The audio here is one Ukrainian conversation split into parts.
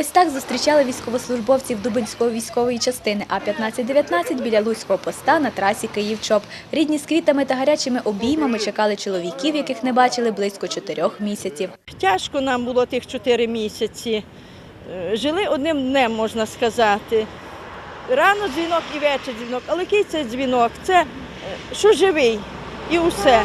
Ось так зустрічали військовослужбовців Дубинської військової частини А-15-19 біля Луцького поста на трасі Київ-Чоп. Рідні з квітами та гарячими обіймами чекали чоловіків, яких не бачили близько чотирьох місяців. Тяжко нам було тих чотири місяці. Е, Жили одним днем, можна сказати. Рано дзвінок і вечір дзвінок. Але який це дзвінок? Це е, що живий і усе.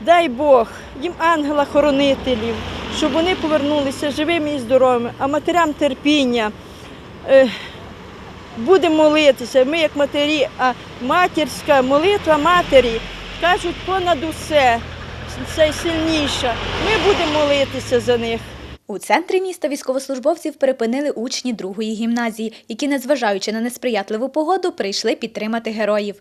Дай Бог їм ангела-хоронителів, щоб вони повернулися живими і здоровими, а матерям терпіння. Е, Будемо молитися. Ми як матері, а матірська молитва матері кажуть понад усе, це сильніша. Ми будемо молитися за них. У центрі міста військовослужбовців перепинили учні другої гімназії, які, незважаючи на несприятливу погоду, прийшли підтримати героїв.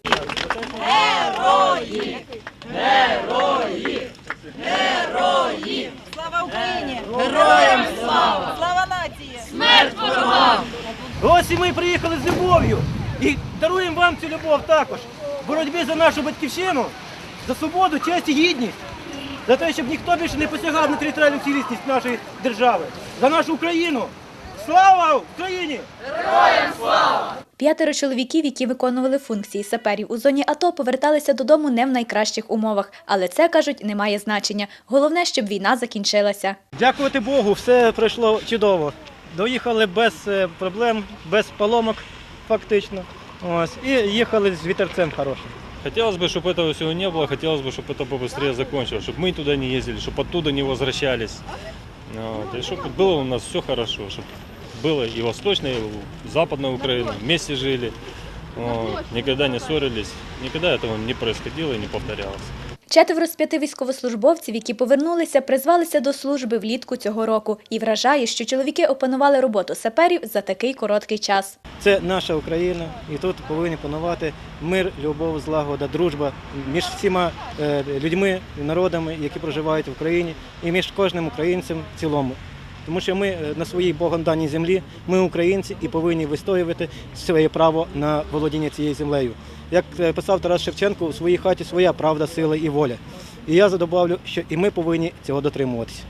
Ось і ми приїхали з любов'ю і даруємо вам цю любов також. В боротьбі за нашу батьківщину, за свободу, честь і гідність, за те, щоб ніхто більше не посягав на територіальну цілісність нашої держави, за нашу Україну. Слава Україні! Героям слава! П'ятеро чоловіків, які виконували функції саперів у зоні АТО, поверталися додому не в найкращих умовах. Але це, кажуть, не має значення. Головне, щоб війна закінчилася. Дякувати Богу, все пройшло чудово. Доїхали без е, проблем, без поломок, фактично. Ось, і їхали з вітерцем хорошим. Хотелось бы, чтобы этого всего не было, хотелось бы, чтобы это побыстрее закончилось, чтобы мы туда не ездили, чтобы оттуда не возвращались. Вот, и чтобы было у нас все хорошо, чтобы было и Восточная, и Западная Украина, вместе жили, вот, никогда не ссорились, никогда этого не происходило и не повторялось. Четверо з п'яти військовослужбовців, які повернулися, призвалися до служби влітку цього року. І вражає, що чоловіки опанували роботу саперів за такий короткий час. Це наша Україна, і тут повинні панувати мир, любов, злагода, дружба між всіма е, людьми, народами, які проживають в Україні, і між кожним українцем в цілому. Тому що ми е, на своїй Богом даній землі, ми українці і повинні вистоювати своє право на володіння цією землею. Як е, писав Тарас Шевченко, у своїй хаті своя правда, сила і воля. І я задобавлю, що і ми повинні цього дотримуватися.